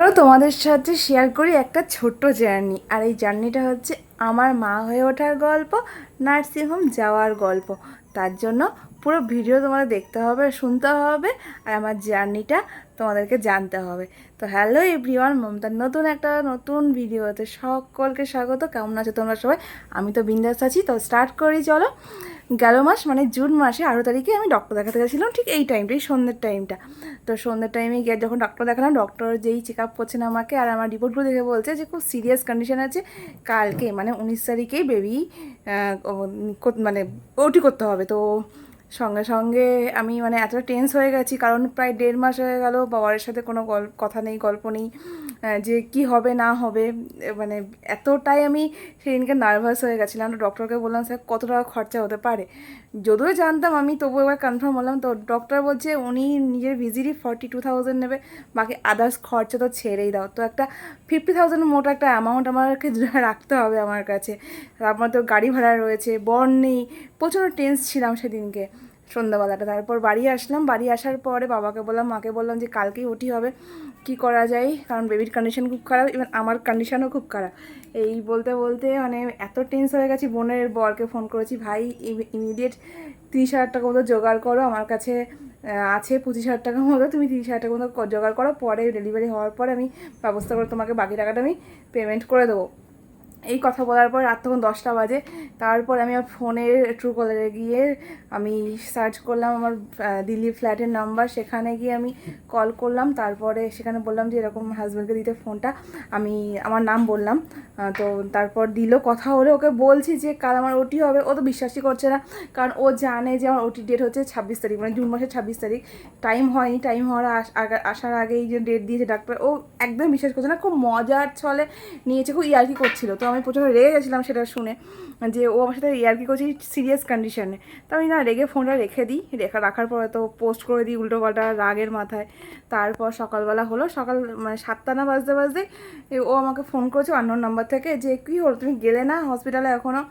তোমাদের সাথে শেয়ার করি একটা ছোট্ট জার্নি আর এই জার্নিটা হচ্ছে আমার মা হয়ে ওঠার গল্প নার্সিংহোম যাওয়ার গল্প। তার জন্য পুরো ভিডিও তোমাদের দেখতে হবে, শুনতে হবে, আর আমার জার্নিটা তোমাদেরকে জানতে হবে। তো হ্যালো এভরিওয়ান মমতার নতুন একটা নতুন ভিডিওতে সকলকে স্বাগত। কেমন আছো তোমরা সবাই? আমি তো বিন্দাস আছি, তো স্টার্ট করি, চলো। গেল মাস মানে জুন মাসে আরও তারিখে আমি ডক্টর দেখাতে গেছিলাম, ঠিক এই টাইমটাই সন্ধ্যের টাইমটা তো সন্ধ্যের টাইমে গিয়ে যখন ডক্টর দেখালাম ডক্টর যেই চেক আপ করছেন আমাকে, আর আমার রিপোর্টগুলো দেখে বলছে যে খুব সিরিয়াস কন্ডিশন আছে, কালকে মানে উনিশ তারিখেই বেবি মানে ওটি করতে হবে। তো সঙ্গে সঙ্গে আমি মানে এতটা টেন্স হয়ে গেছি, কারণ প্রায় দেড় মাস হয়ে গেল বাবার সাথে কোনো গল্প কথা নেই, গল্প নেই যে কি হবে, না হবে মানে এতটাই আমি সেদিনকে নার্ভাস হয়ে গেছিলাম। ডক্টরকে বললাম, স্যার, কত টাকা খরচা হতে পারে? যদিও জানতাম, আমি তবুও এবার কনফার্ম হলাম। তো ডক্টর বলছে, উনি নিজের ভিজিটই ফর্টি টু থাউজেন্ড নেবে, বাকি আদার্স খরচা তো ছেড়েই দাও। তো একটা ফিফটি থাউজেন্ড মোট একটা অ্যামাউন্ট আমাকে রাখতে হবে আমার কাছে। তারপর তো গাড়ি ভাড়া রয়েছে, বর নেই, প্রচণ্ড টেন্স ছিলাম সেদিনকে। সন্ধ্যাবেলাটা। তারপর বাড়ি আসলাম। বাড়ি আসার পরে বাবাকে বললাম, মাকে বললাম যে কালকেই ওটি হবে। কি করা যায়? কারণ বেবির কন্ডিশন খুব খারাপ ইভেন আমার কন্ডিশনও খুব খারাপ। এই বলতে বলতে মানে এত টেন্স হয়ে গেছি, বোনের বরকে ফোন করেছি, ভাই ইমিডিয়েট তিরিশ হাজার টাকা মতো জোগাড় করো। আমার কাছে আছে পঁচিশ হাজার টাকার মতো। তুমি তিরিশ হাজার টাকা মতো জোগাড় করো। পরে ডেলিভারি হওয়ার পরে আমি ব্যবস্থা করে তোমাকে বাকি টাকাটা আমি পেমেন্ট করে দেবো। এই কথা বলার পর রাত তখন দশটা বাজে। তারপর আমি আমার ফোনের ট্রু কলারে গিয়ে আমি সার্চ করলাম আমার আহ, দিল্লি ফ্ল্যাটের নাম্বার সেখানে গিয়ে আমি কল করলাম। তারপরে সেখানে বললাম যে এরকম হাজব্যান্ডকে দিতে ফোনটা আমি আমার নাম বললাম। তো তারপর দিল। কথা হলে ওকে বলছি যে কাল আমার ওটি হবে। ও তো বিশ্বাসই করছে না। কারণ ও জানে যে আমার ওটি ডেট হচ্ছে ছাব্বিশ তারিখ। মানে জুন মাসের ছাব্বিশ তারিখ। টাইম হয়নি। টাইম হওয়ার আস- আসার আগেই যে ডেট দিয়েছে ডাক্তার ও একদম বিশ্বাস করছে না। খুব মজার ছলে নিয়েছে। খুব ইয়ার্কি করছিল। তো আমি প্রচণ্ড রেগে গেছিলাম সেটা শুনে, যে ও আমার সাথে ইয়ার্কি করছি সিরিয়াস কন্ডিশনে তো আমি না রেগে ফোনটা রেখে দিই, রেখা রাখার পরে তো পোস্ট করে দিই উল্টো পাল্টা রাগের মাথায়। তারপর সকালবেলা হলো, সকাল মানে সাতটা না বাজতে বাজতে ও আমাকে ফোন করেছে অন্য নাম্বার থেকে, যে কী হলো, তুমি গেলে না হসপিটালে এখনও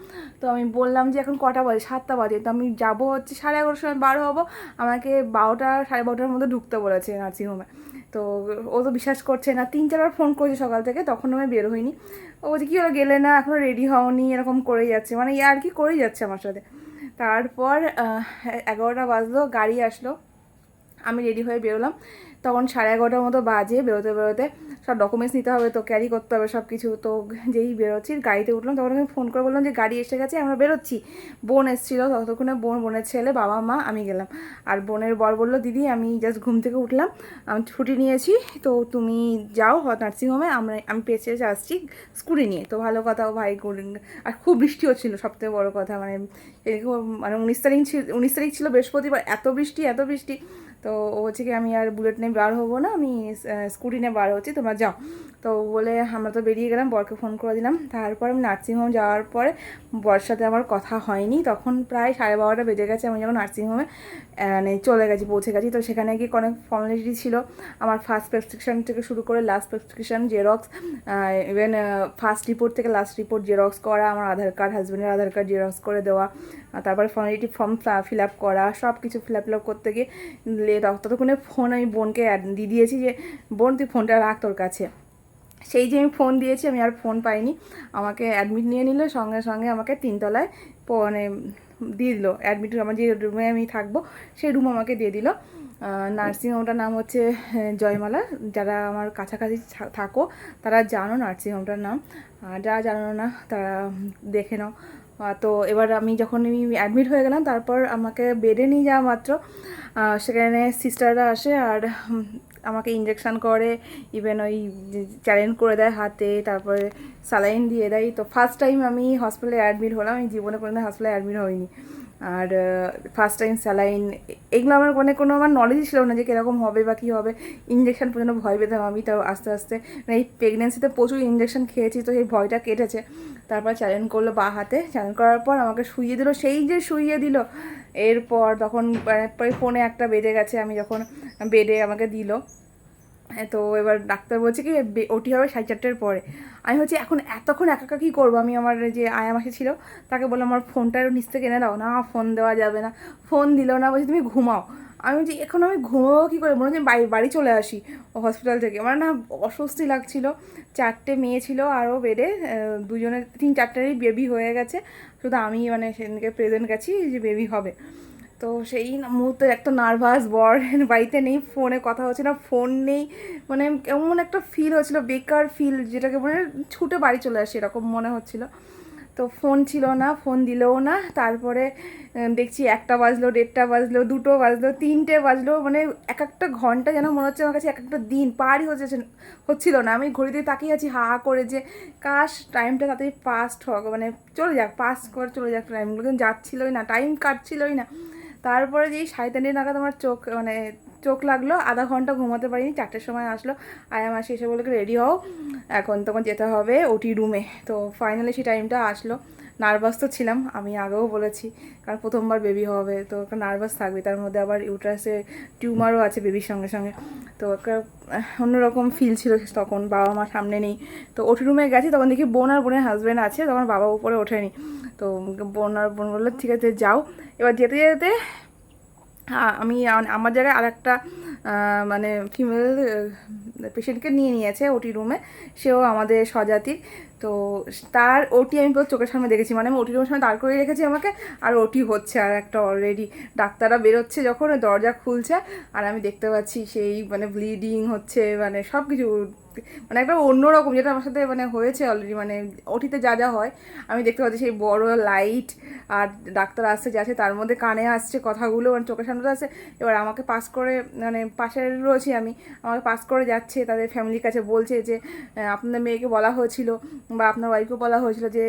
তো আমি বললাম যে এখন কটা বাজে? সাতটা বাজে। তো আমি যাব হচ্ছে সাড়ে এগারোটার সময়, বার হব। আমাকে বারোটা, সাড়ে বারোটার মধ্যে ঢুকতে বলেছে নার্সিংহোমে তো ও তো বিশ্বাস করছে না। তিন, চারবার ফোন করেছে সকাল থেকে তখন আমি বের হইনি। ও বলছে, কী হলো? গেলে না? এখনও রেডি হওনি? এরকম করেই যাচ্ছে। মানে ইয়ে আর কি করেই যাচ্ছে আমার সাথে। তারপর এগারোটা বাজলো, গাড়ি আসলো। আমি রেডি হয়ে বেরোলাম। তখন সাড়ে এগারোটার মতো বাজে বেরোতে বেরোতে। সব ডকুমেন্টস নিতে হবে, তো ক্যারি করতে হবে সব কিছু তো যেই বেরোচ্ছি, গাড়িতে উঠলাম, তখন আমি ফোন করে বললাম যে, গাড়ি এসে গেছে, আমরা বেরোচ্ছি। বোন এসেছিল, ততক্ষণে বোন, বোনের ছেলে, বাবা, মা, আমি গেলাম। আর বোনের বর বলল, দিদি, আমি জাস্ট ঘুম থেকে উঠলাম, আমি ছুটি নিয়েছি, তো তুমি যাও নার্সিংহোমে আমরা, আমি পেছে আসছি স্কুটি নিয়ে। তো ভালো কথা ভাই আর খুব বৃষ্টি হচ্ছিল, সবথেকে বড় কথা মানে এরকম মানে উনিশ তারিখ ছিল, উনিশ তারিখ ছিল বৃহস্পতিবার, এত বৃষ্টি এত বৃষ্টি। তো ও হচ্ছে কি, আমি আর বুলেট নিয়ে বার হব না, আমি স্কুটি নিয়ে বার হচ্ছি, তোমরা যাও। তো বলে, আমরা তো বেরিয়ে গেলাম, বরকে ফোন করে দিলাম। তারপর আমি নার্সিংহোম যাওয়ার পরে বর সাথে আমার কথা হয়নি। তখন প্রায় সাড়ে বারোটা বেজে গেছে, আমি যখন নার্সিংহোমে মানে চলে গেছি, পৌঁছে গেছি। তো সেখানে গিয়ে অনেক ফর্মালিটি ছিল। আমার ফার্স্ট প্রেসক্রিপশন থেকে শুরু করে last prescription xerox even first report থেকে লাস্ট রিপোর্ট জেরক্স করা, আমার আধার কার্ড হাজব্যান্ডের আধার কার্ড জেরক্স করে দেওয়া। তারপরে ফর্মালিটি ফর্ম ফিল আপ করা সব কিছু ফিল আপ ফিল আপ করতে গিয়ে ততক্ষণে ফোন আমি বোনকে দিয়ে দিয়েছি যে, বোন, তুই ফোনটা রাখ তোর কাছে। সেই যে আমি ফোন দিয়েছি, আমি আর ফোন পাইনি। আমাকে অ্যাডমিট নিয়ে নিল, সঙ্গে সঙ্গে আমাকে তিনতলায় মানে দিয়ে দিল। অ্যাডমিট আমার যে রুমে আমি থাকব, সেই রুম আমাকে দিয়ে দিল। নার্সিংহোমটার নাম হচ্ছে জয়মালা। যারা আমার কাছাকাছি থাকো, তারা জানো নার্সিংহোমটার নাম। আর যারা জানো না, তারা দেখে নাও। তো এবার আমি যখন আমি অ্যাডমিট হয়ে গেলাম, তারপর আমাকে বেডে নিয়ে যাওয়া মাত্র। সেখানে সিস্টাররা আসে আর আমাকে ইঞ্জেকশান করে ইভেন ওই চ্যালেঞ্জ করে দেয় হাতে, তারপরে স্যালাইন দিয়ে দেয়। তো ফার্স্ট টাইম আমি হসপিটালে অ্যাডমিট হলাম, আমি জীবনে কোনো হসপিটালে অ্যাডমিট হইনি। আর ফার্স্ট টাইম স্যালাইন এগুলো আমার মানে কোনো আমার নলেজই ছিল না যে কীরকম হবে বা কী হবে। ইঞ্জেকশন পর্যন্ত ভয় পেতাম আমি তো আস্তে আস্তে। মানে এই প্রেগনেন্সিতে প্রচুর ইঞ্জেকশন খেয়েছি, তো সেই ভয়টা কেটেছে। তারপর চ্যালেঞ্জ করল বা হাতে। চ্যালেঞ্জ করার পর আমাকে শুইয়ে দিল, সেই যে শুইয়ে দিল, এরপর তখন মানে ফোনে একটা বেজে গেছে, আমি যখন বেডে আমাকে দিল। তো এবার ডাক্তার বলছে কি ওটি হবে সাড়ে চারটের পরে। আমি হচ্ছে এখন এতক্ষণ একা কী করব? আমি আমার যে আয়া মাসে ছিল, তাকে বললাম, আমার ফোনটা নিচ থেকে এনে দাও। না ফোন দেওয়া যাবে না। ফোন দিল না, বলছি, তুমি ঘুমাও। আমি যে এখন আমি ঘুমাবো কী করে? মনে হচ্ছে, বাড়ি বাড়ি চলে আসি হসপিটাল থেকে। আমার না, অস্বস্তি লাগছিল। চারটে মেয়ে ছিল আরও বেডে দুজনের তিন চারটেরই বেবি হয়ে গেছে। শুধু আমি মানে সেদিনকে প্রেজেন্ট গেছি যে বেবি হবে। তো সেই মুহূর্তে একটা নার্ভাস বর বাড়িতে নেই ফোনে কথা হচ্ছে না ফোন নেই। মানে কেমন একটা ফিল হচ্ছিল, বেকার ফিল যেটাকে মানে ছুটে বাড়ি চলে আসি এরকম মনে হচ্ছিল। তো ফোন ছিল না ফোন দিলেও না, তারপরে দেখছি একটা বাজলো, দেড়টা বাজলো, দুটো বাজলো, তিনটে বাজলো মানে এক একটা ঘণ্টা যেন মনে হচ্ছে আমার কাছে এক একটা দিন পারই হচ্ছে হচ্ছিল না। আমি ঘড়িতে তাকিয়ে আছি হা হা করে যে, কাশ টাইমটা তাড়াতাড়ি পাস্ট হোক। মানে চলে যাক পাস করে চলে যাক টাইমগুলো কিন্তু যাচ্ছিলোই না টাইম কাটছিলোই না। তারপরে যেই সাড়ে তিনটে নাগাদ আমার চোখ মানে চোখ লাগল, আধা ঘণ্টা ঘুমাতে পারিনি, চারটের সময় আসলো। আয়া মাসি এসে বলে রেডি হও, এখন তখন যেতে হবে ওটি রুমে তো ফাইনালি সেই টাইমটা আসলো। নার্ভাস তো ছিলাম, আমি আগেও বলেছি, কারণ প্রথমবার বেবি হবে, তো একটা নার্ভাস থাকবে, তার মধ্যে আবার ইউট্রাসে টিউমারও আছে বেবির সঙ্গে সঙ্গে, তো একটা অন্যরকম ফিল ছিল তখন, বাবা মা সামনে নেই, তো ওটি রুমে গেছি, তখন দেখি বোন আর বোনের হাজব্যান্ড আছে, তখন বাবা উপরে ওঠেনি, তো বোন আর বোন বলল, ঠিক আছে, যাও। এবার যেতে যেতে আমি আমার জায়গায় আর একটা মানে ফিমেল পেশেন্টকে নিয়ে নিয়েছে, ওটি রুমে সেও আমাদের স্বজাতির তো তার ওটি আমি পুরো চোখের সামনে দেখেছি। মানে আমি ওটি রুমের সামনে দাঁড় করে রেখেছি আমাকে, আর ওটি হচ্ছে, আর একটা অলরেডি ডাক্তাররা বেরোচ্ছে যখন, দরজা খুলছে, আর আমি দেখতে পাচ্ছি সেই মানে ব্লিডিং হচ্ছে মানে সব কিছু মানে একটা অন্যরকম, যেটা আমার সাথে মানে হয়েছে অলরেডি মানে ওটিতে যা যা হয়, আমি দেখতে পাচ্ছি সেই বড় লাইট আর ডাক্তার আসছে যাচ্ছে তার মধ্যে কানে আসছে কথাগুলো মানে চোখের সামনে আসছে। এবার আমাকে পাস করে মানে পাশে রয়েছি আমি, আমাকে পাস করে যাচ্ছে, তাদের ফ্যামিলির কাছে বলছে যে আপনার মেয়েকে বলা হয়েছিল বা আপনার ওয়াইফকে বলা হয়েছিল যে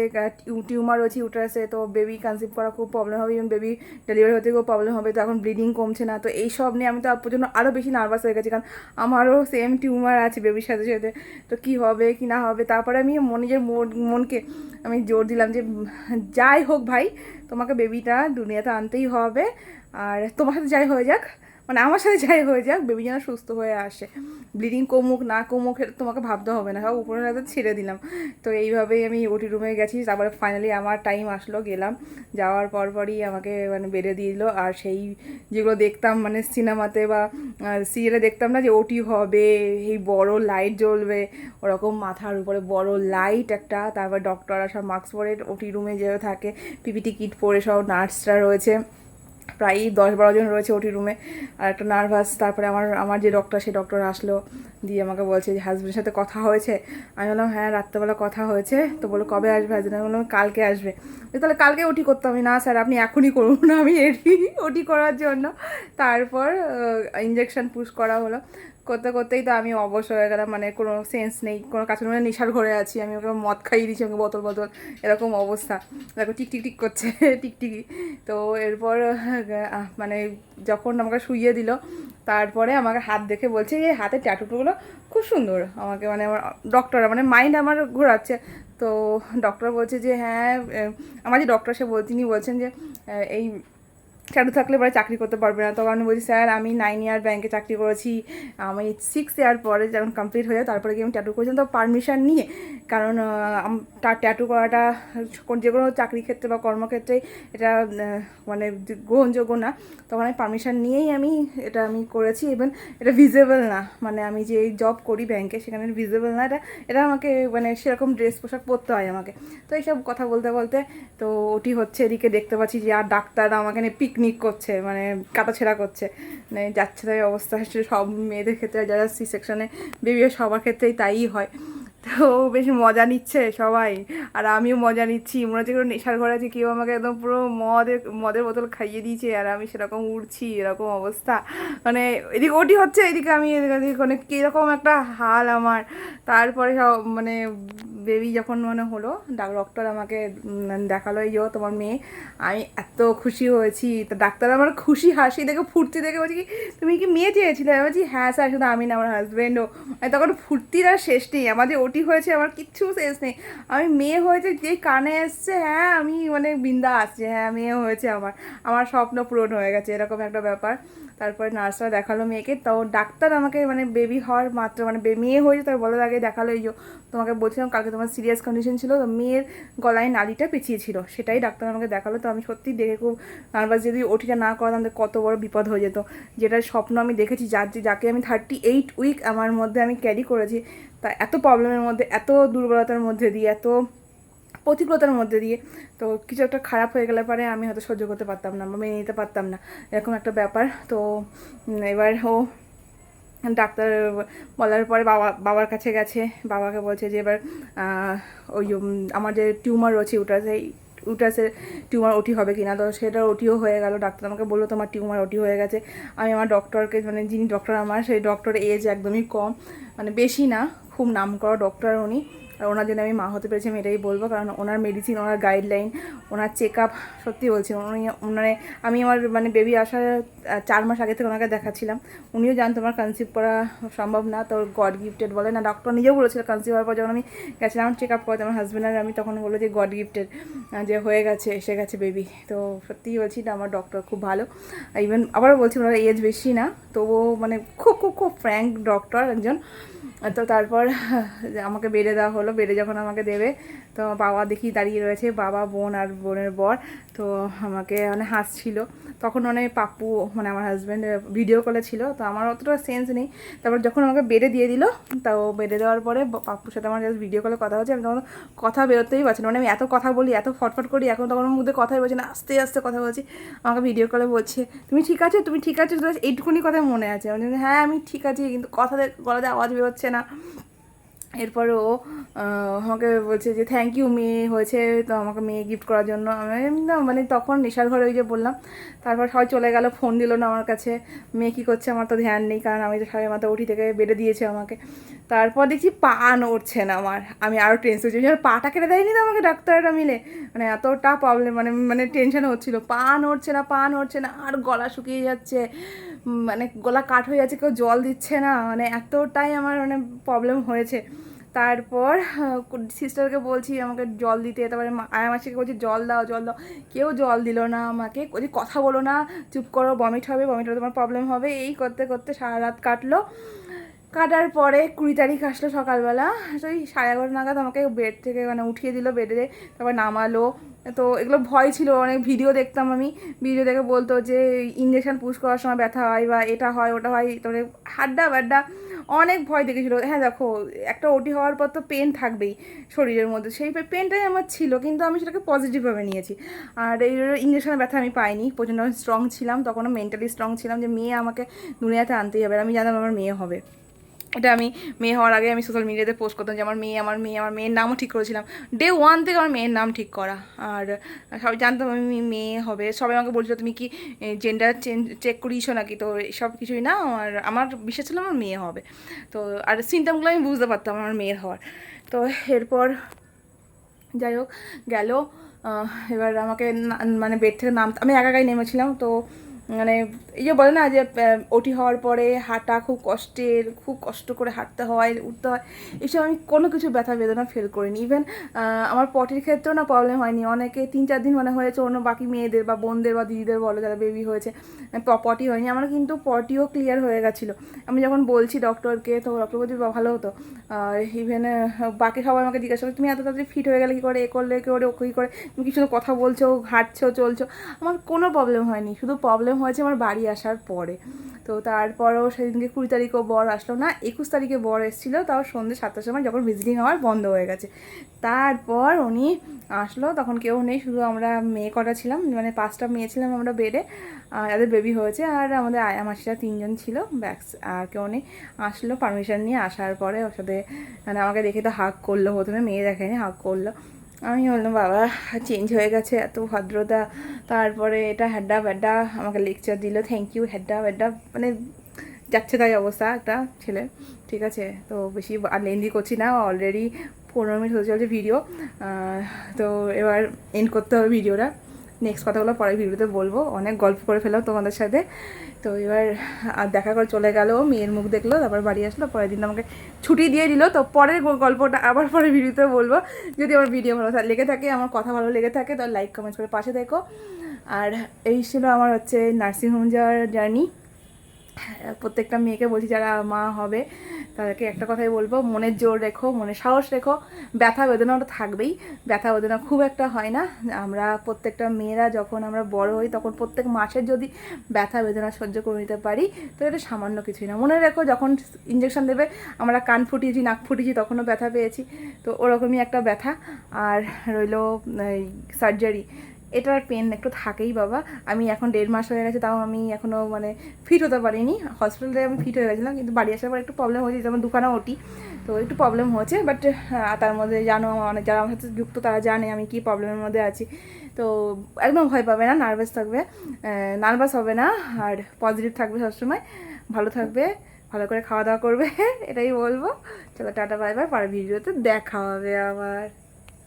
টিউমার রয়েছে ইউটারাসে তো বেবি কনসিভ করা খুব প্রবলেম হবে এবং বেবি ডেলিভারি হতে খুব প্রবলেম হবে, তো এখন ব্লিডিং কমছে না, তো এই সব নিয়ে আমি তো পর্যন্ত আরও বেশি নার্ভাস হয়ে গেছি, কারণ আমারও সেম টিউমার আছে বেবির সাথে সাথে তো কি হবে, কি না হবে? তারপরে আমি মন নিজের মন, মনকে আমি জোর দিলাম যে, যাই হোক ভাই, তোমাকে বেবিটা দুনিয়াতে আনতেই হবে। আর তোমার সাথে যাই হয়ে যাক। মানে আমার সাথে যাই হয়ে যাক, বেবি যেন সুস্থ হয়ে আসে। ব্লিডিং কমুক, না কমুক তোমাকে ভাবতে হবে না। উপরে হাতে ছেড়ে দিলাম। তো এইভাবেই আমি ওটি রুমে গেছি। তারপরে ফাইনালি আমার টাইম আসলো, গেলাম। যাওয়ার পর পরই আমাকে মানে বেড়ে দিল। আর সেই যেগুলো দেখতাম মানে সিনেমাতে বা সিরিয়ালে দেখতাম না যে ওটি হবে, এই বড় লাইট জ্বলবে, ওরকম মাথার উপরে বড় লাইট একটা। তারপর ডক্টররা সব মাস্ক পরে ওটি রুমে যে থাকে। পিপিটি কিট পরে সব নার্সরা রয়েছে। প্রায় দশ বারো জন রয়েছে ওটি রুমে আর একটা নার্ভাস তারপরে আমার আমার যে ডক্টর সেই ডক্টর আসলো, দিয়ে আমাকে বলছে যে হাজব্যান্ডের সাথে কথা হয়েছে। আমি বললাম হ্যাঁ রাত্রেবেলা কথা হয়েছে। তো বলো কবে আসবে হাজব্যান্ড আমি বললাম, কালকে আসবে। তাহলে কালকে ওটি করতাম না স্যার, আপনি এখনই করুন। না আমি এটি ওটি করার জন্য। তারপর ইঞ্জেকশন পুশ করা হলো। করতে করতেই তো আমি অবশ হয়ে গেলাম মানে কোনো সেন্স নেই, কোনো কাছে মানে নেশার ঘরে আছি, আমি ওকে মদ খাইয়ে দিচ্ছি ওকে বোতল বোতল, এরকম অবস্থা। দেখো টিক টিক টিক করছে টিকটিকি তো এরপর মানে যখন আমাকে শুইয়ে দিল, তারপরে আমাকে হাত দেখে বলছে যে হাতের ট্যাটুগুলো খুব সুন্দর। আমাকে মানে আমার ডক্টর মানে মাইন্ড আমার ঘোরাচ্ছে। তো ডক্টর বলছে যে হ্যাঁ আমার যে ডক্টর সে তিনি বলছেন যে এই ট্যাটু থাকলে পরে চাকরি করতে পারবে না। তখন আমি বলছি, স্যার, আমি নাইন ইয়ার ব্যাংকে চাকরি করেছি। আমি সিক্স ইয়ার পরে যখন কমপ্লিট হয়ে যায় তারপরে গিয়ে আমি ট্যাটু করেছিলাম তো পারমিশন নিয়ে, কারণ তার ট্যাটু করাটা কোন- যে কোনো চাকরি ক্ষেত্রে বা কর্মক্ষেত্রে এটা মানে গ্রহণযোগ্য না। তখন আমি পারমিশন নিয়েই আমি এটা আমি করেছি। ইভেন এটা ভিজেবল না। মানে আমি যে জব করি ব্যাংকে সেখানে ভিজেবল না। এটা এটা আমাকে মানে সেরকম ড্রেস পোশাক পরতে হয় আমাকে। তো এইসব কথা বলতে বলতে তো ওটি হচ্ছে এদিকে দেখতে পাচ্ছি যে, আর ডাক্তাররা আমাকে নিয়ে পিকনিক করছে মানে কাটাছেড়া করছে। মানে যাচ্ছে তাই অবস্থা হচ্ছে সব মেয়েদের ক্ষেত্রে যারা সি সেকশনে বেবি সবার ক্ষেত্রেই তাই হয়। তো বেশ মজা নিচ্ছে সবাই, আর আমিও মজা নিচ্ছি। মনে হচ্ছে কোনো নেশার ঘরে আছে, কেউ আমাকে একদম পুরো মদের মদের বোতল খাইয়ে দিয়েছে, আর আমি সেরকম উঠছি এরকম অবস্থা। মানে এদিকে ওটি হচ্ছে, এদিকে আমি মানে কীরকম একটা হাল আমার। তারপরে সব মানে বেবি যখন মনে হলো ডাক ডক্টর আমাকে দেখাল, এই যে তোমার মেয়ে, আমি এত খুশি হয়েছি। তো ডাক্তার আমার খুশি হাসি দেখে, ফুর্তি দেখে বলছি কি, তুমি কি মেয়ে চেয়েছিলে? আমি বলছি হ্যাঁ স্যার, শুধু আমি না, আমার হাজব্যান্ডও মানে তখন ফুর্তির আর শেষ নেই। আমার যে ওটি হয়েছে, আমার কিচ্ছু শেষ নেই। আমি মেয়ে হয়েছে যেই কানে এসছে হ্যাঁ আমি মানে বিন্দা আসছে হ্যাঁ মেয়ে হয়েছে আমার। আমার স্বপ্ন পূরণ হয়ে গেছে। এরকম একটা ব্যাপার। তারপরে নার্সরা দেখাল মেয়েকে। তো ডাক্তার আমাকে মানে বেবি হওয়ার মাত্র মানে মেয়ে হয়েছে তার বলার আগে দেখাল এই তোমাকে বলছিলাম কালকে তোমার সিরিয়াস কন্ডিশন ছিল, তো মেয়ের গলায় নালিটা পেঁচিয়ে ছিল, সেটাই ডাক্তার আমাকে দেখাল। তো আমি সত্যি দেখে খুব নার্ভাস যদি ওটিটা না করাতাম কত বড় বিপদ হয়ে যেত। যেটার স্বপ্ন আমি দেখেছি, যার যাকে আমি থার্টি এইট উইক আমার মধ্যে আমি ক্যারি করেছি, তা এত প্রবলেমের মধ্যে, এত দুর্বলতার মধ্যে দিয়ে, এত প্রতিকূলতার মধ্যে দিয়ে। তো কিছু একটা খারাপ হয়ে গেলে পরে আমি হয়তো সহ্য করতে পারতাম না বা মেনে নিতে পারতাম না। এরকম একটা ব্যাপার। তো এবার ও ডাক্তার বলার পরে বাবা, বাবার কাছে গেছে। বাবাকে বলছে যে এবার ওই আমার যে টিউমার রয়েছে, উটাসে উটাসের টিউমার ওটি হবে কিনা? তো সেটা ওটিও হয়ে গেল। ডাক্তার আমাকে বলল, তোমার টিউমার ওটি হয়ে গেছে। আমি আমার ডক্টরকে মানে যিনি ডক্টর আমার, সেই ডক্টর এজ একদমই কম। মানে বেশি না, খুব নাম করা ডক্টর উনি। আর ওনার জন্য আমি মা হতে পেরেছি, আমি এটাই বলব। কারণ ওনার মেডিসিন ওনার গাইডলাইন ওনার চেক আপ সত্যি বলছি, উনি মানে আমি আমার মানে বেবি আসার চার মাস আগে থেকে ওনাকে দেখাচ্ছিলাম। উনিও জানতো আমার কনসিভ করা সম্ভব না, তো গড গিফটেড বলে। না ডক্টর নিজেও বলেছিল কনসিভ হওয়ার পর যখন আমি গেছিলাম চেক আপ করতে, আমার হাজব্যান্ড আর আমি তখন বলল যে গড গিফটেড যে হয়ে গেছে, এসে গেছে বেবি তো সত্যিই বলছি না, আমার ডক্টর খুব ভালো। ইভেন আবারও বলছি, ওনার এজ বেশি না, তবুও মানে খুব খুব খুব ফ্র্যাঙ্ক ডক্টর একজন। তো তারপর আমাকে বেড়ে দেওয়া হলো বেড়ে যখন আমাকে দেবে তো বাবা দেখি দাঁড়িয়ে রয়েছে, বাবা, বোন আর বোনের বর। তো আমাকে মানে হাসছিল। তখন মানে পাপ্পু মানে আমার হাজব্যান্ড ভিডিও কলে ছিল, তো আমার অতটা সেন্স নেই। তারপর যখন আমাকে বেড়ে দিয়ে দিল তাও বেড়ে দেওয়ার পরে পাপ্পুর সাথে আমার জাস্ট ভিডিও কলে কথা হচ্ছে, আমি তখন কথা বেরোতেই পারছি মানে আমি এত কথা বলি, এত ফটফট করি, এখন তখন মধ্যে কথাই বলছি না, আস্তে আস্তে কথা বলছি। আমাকে ভিডিও কলে বলছে, তুমি ঠিক আছে? তুমি ঠিক আছে? এইটুকুনি কথা মনে আছে। হ্যাঁ আমি ঠিক আছি, কিন্তু কথা গলাতে আওয়াজ বেরোচ্ছে না। এরপরে ও আমাকে বলছে যে থ্যাংক ইউ মেয়ে, হয়েছে তো আমাকে মেয়ে গিফট করার জন্য। আমি মানে তখন নেশার ঘরে ওই যে বললাম, তারপর সবাই চলে গেল ফোন দিল না আমার কাছে। মেয়ে কী করছে আমার তো ধ্যান নেই, কারণ আমি তো সবাই মাথা উঠি থেকে বেড়ে দিয়েছে আমাকে। তারপর দেখছি পা নড়ছে না আমার। আমি আরও টেনশন হচ্ছি পাটা কেটে দেয়নি তো আমাকে ডাক্তাররা মিলে? মানে এতটা প্রবলেম মানে মানে টেনশন হচ্ছিল। পা নড়ছে না, পা নড়ছে না, আর গলা শুকিয়ে যাচ্ছে। মানে গলা কাঠ হয়ে যাচ্ছে, কেউ জল দিচ্ছে না মানে এতটাই আমার মানে প্রবলেম হয়েছে। তারপর সিস্টারকে বলছি, আমাকে জল দিতে। তারপরে আয়া মাসিকে বলছি, জল দাও জল দাও। কেউ জল দিল না আমাকে, বলছি, কথা বলো না, চুপ করো বমিট হবে বমিট হলে তোমার প্রবলেম হবে। এই করতে করতে সারা রাত কাটলো। কাটার পরে কুড়ি তারিখ আসলো সকালবেলা ওই সাড়ে এগারো নাগাদ আমাকে বেড থেকে মানে উঠিয়ে দিল বেডে তারপর নামালো। তো এগুলো ভয় ছিল, অনেক ভিডিও দেখতাম আমি। ভিডিও দেখে বলতো যে ইঞ্জেকশন পুশ করার সময় ব্যথা হয় বা এটা হয়, ওটা হয়। তারপরে হাড্ডা বাড্ডা, অনেক ভয় দেখেছিল। হ্যাঁ দেখো, একটা ওটি হওয়ার পর তো পেন থাকবেই শরীরের মধ্যে। সেই পেনটাই আমার ছিল, কিন্তু আমি সেটাকে পজিটিভভাবে নিয়েছি। আর এই ইঞ্জেকশনের ব্যথা আমি পাইনি। প্রচণ্ড স্ট্রং ছিলাম, তখনও মেন্টালি স্ট্রং ছিলাম যে, মেয়ে আমাকে দুনিয়াতে আনতেই হবে। আমি জানতাম আমার মেয়ে হবে। এটা আমি মেয়ে হওয়ার আগে আমি সোশ্যাল মিডিয়াতে পোস্ট করতাম যে আমার মেয়ে আমার মেয়ে, আমার মেয়ের নামও ঠিক করেছিলাম। ডে ওয়ান থেকে আমার মেয়ের নাম ঠিক করা। আর সবাই জানতাম আমি মেয়ে হবে। সবাই আমাকে বলছিল, তুমি কি জেন্ডার চেঞ্জ চেক করিয়েছো নাকি? তো সব কিছুই না, আর আমার বিশ্বাস ছিল আমার মেয়ে হবে। তো, আর সিমটমগুলো আমি বুঝতে পারতাম আমার মেয়ের হওয়ার। তো এরপর যাই হোক, গেল। এবার আমাকে মানে বেড থেকে নাম আমি একা একাই নেমেছিলাম। তো মানে এই যে বলে না যে ওটি হওয়ার পরে হাঁটা খুব কষ্টের, খুব কষ্ট করে হাঁটতে হয়, উঠতে হয়। এসব আমি কোনো কিছু ব্যথা বেদনা ফেল করিনি। ইভেন আমার পটির ক্ষেত্রেও না প্রবলেম হয়নি। অনেকে তিন চার দিন মানে হয়েছে অন্য বাকি মেয়েদের বা বোনদের বা দিদিদের বলো, যারা বেবি হয়েছে পটি হয়নি। আমার কিন্তু পটিও ক্লিয়ার হয়ে গেছিল। আমি যখন বলছি ডক্টরকে তো ডক্টর বলছি ভালো হতো। আর ইভেন বাকি সবাই আমাকে জিজ্ঞাসা করে তুমি এত তাড়াতাড়ি ফিট হয়ে গেলে কী করে? এ করলে কী করে? ও কী করে? তুমি কি শুধু কথা বলছো, হাঁটছো, চলছো? আমার কোনো প্রবলেম হয়নি। শুধু প্রবলেম হয়েছে আমার বাড়ি আসার পরে। তো তারপরেও সেদিনকে কুড়ি তারিখও বর আসলো না, একুশ তারিখে বর এসেছিল, তাও সন্ধ্যে সাতটার সময় যখন ভিজিটিং আমার বন্ধ হয়ে গেছে। তারপর উনি আসলো, তখন কেউ নেই, শুধু আমরা মেয়ে কটা ছিলাম মানে পাঁচটা মেয়ে ছিলাম আমরা বেডে যাদের বেবি হয়েছে, আর আমাদের আয়া মাসিরা তিনজন ছিল, ব্যাস, আর কেউ নেই। আসলো পারমিশন নিয়ে আসার পরে ওর সাথে মানে আমাকে দেখে তো হাক করল প্রথমে, মেয়ে দেখেনি, হাক করল। আমি বললাম, বাবা চেঞ্জ হয়ে গেছে, এত ভদ্রতা। তারপরে এটা হ্যাড্ডা ব্যাড্ডা আমাকে লেকচার দিল থ্যাংক ইউ হ্যাড্ডা ব্যাড্ডা। মানে যাচ্ছে তাই অবস্থা একটা ছেলে, ঠিক আছে? তো বেশি আর লেন্দি করছি না অলরেডি পনেরো মিনিট হতে চলছে ভিডিও তো এবার এন্ড করতে হবে ভিডিওটা নেক্সট কথাগুলো পরের ভিডিওতে বলব। অনেক গল্প করে ফেলাম তোমাদের সাথে। তো এবার আর দেখা করে চলে গেল, মেয়ের মুখ দেখল, তারপর বাড়ি আসলো, পরের দিন আমাকে ছুটি দিয়ে দিল। তো পরের গল্পটা আবার পরে ভিডিওতে বলব। যদি আমার ভিডিও ভালো লেগে থাকে, আমার কথা ভালো লেগে থাকে তো লাইক কমেন্ট করে পাশে দেখো। আর এই ছিল আমার হচ্ছে নার্সিংহোম যাওয়ার জার্নি প্রত্যেকটা মেয়েকে বলছি যারা মা হবে, তাদেরকে একটা কথাই বলব, মনের জোর রেখো মনে সাহস রেখো, ব্যথা বেদনাটা থাকবেই, ব্যথা বেদনা খুব একটা হয় না। আমরা প্রত্যেকটা মেয়েরা যখন আমরা বড় হই, তখন প্রত্যেক মাসের যদি ব্যথা বেদনা সহ্য করে নিতে পারি, তো এটা সামান্য কিছুই না। মনে রেখো যখন ইঞ্জেকশন দেবে, আমরা কান ফুটিয়েছি, নাক ফুটিয়েছি, তখনও ব্যথা পেয়েছি, তো ওরকমই একটা ব্যথা। আর রইল সার্জারি এটার পেন একটু থাকেই বাবা। আমি এখন দেড় মাস হয়ে গেছে, তাও আমি এখনও মানে ফিট হতে পারিনি। হসপিটালে আমি ফিট হয়ে গেছিলাম, কিন্তু বাড়ি আসার পর একটু প্রবলেম হয়েছে, যেমন দুখানা ওটি তো একটু প্রবলেম হয়েছে বাট তার মধ্যে জানো অনেক, যারা আমার সাথে যুক্ত তারা জানে আমি কী প্রবলেমের মধ্যে আছি। তো একদম ভয় পাবে না নার্ভাস থাকবে নার্ভাস হবে না, আর পজিটিভ থাকবে সবসময়, ভালো থাকবে, ভালো করে খাওয়া দাওয়া করবে, এটাই বলব। চলো টাটা বাই বাই পরের ভিডিওতে দেখা হবে আবার।